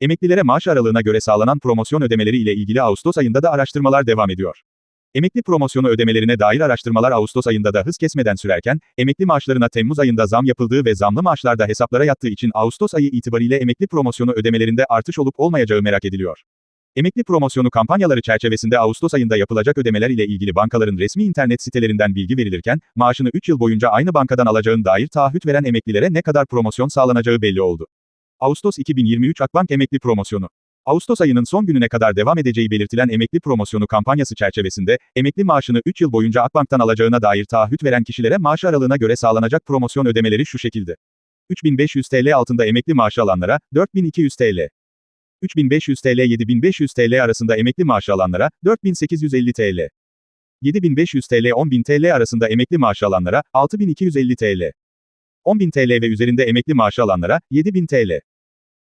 Emeklilere maaş aralığına göre sağlanan promosyon ödemeleri ile ilgili Ağustos ayında da araştırmalar devam ediyor. Emekli promosyonu ödemelerine dair araştırmalar Ağustos ayında da hız kesmeden sürerken, emekli maaşlarına Temmuz ayında zam yapıldığı ve zamlı maaşlarda hesaplara yattığı için Ağustos ayı itibariyle emekli promosyonu ödemelerinde artış olup olmayacağı merak ediliyor. Emekli promosyonu kampanyaları çerçevesinde Ağustos ayında yapılacak ödemeler ile ilgili bankaların resmi internet sitelerinden bilgi verilirken, maaşını 3 yıl boyunca aynı bankadan alacağın dair taahhüt veren emeklilere ne kadar promosyon sağlanacağı belli oldu. Ağustos 2023 Akbank Emekli Promosyonu Ağustos ayının son gününe kadar devam edeceği belirtilen emekli promosyonu kampanyası çerçevesinde, emekli maaşını 3 yıl boyunca Akbank'tan alacağına dair taahhüt veren kişilere maaş aralığına göre sağlanacak promosyon ödemeleri şu şekilde. 3500 TL altında emekli maaşı alanlara, 4200 TL. 3500 TL 7500 TL arasında emekli maaşı alanlara, 4850 TL. 7500 TL 10000 TL arasında emekli maaşı alanlara, 6250 TL. 10.000 TL ve üzerinde emekli maaşı alanlara, 7000 TL.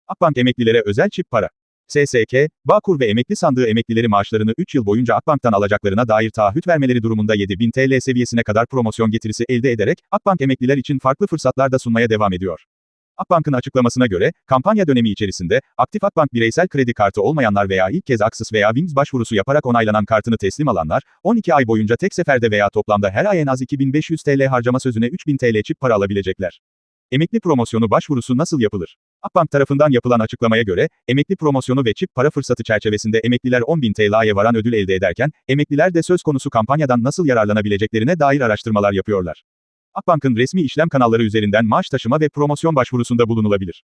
Akbank emeklilere özel çip para. SSK, Bağkur ve emekli sandığı emeklileri maaşlarını 3 yıl boyunca Akbank'tan alacaklarına dair taahhüt vermeleri durumunda 7000 TL seviyesine kadar promosyon getirisi elde ederek, Akbank emekliler için farklı fırsatlar da sunmaya devam ediyor. Akbank'ın açıklamasına göre, kampanya dönemi içerisinde, aktif Akbank bireysel kredi kartı olmayanlar veya ilk kez Aksis veya Wings başvurusu yaparak onaylanan kartını teslim alanlar, 12 ay boyunca tek seferde veya toplamda her ay en az 2500 TL harcama sözüne 3000 TL çip para alabilecekler. Emekli promosyonu başvurusu nasıl yapılır? Akbank tarafından yapılan açıklamaya göre, emekli promosyonu ve çip para fırsatı çerçevesinde emekliler 10.000 TL'ye varan ödül elde ederken, emekliler de söz konusu kampanyadan nasıl yararlanabileceklerine dair araştırmalar yapıyorlar. Akbank'ın resmi işlem kanalları üzerinden maaş taşıma ve promosyon başvurusunda bulunulabilir.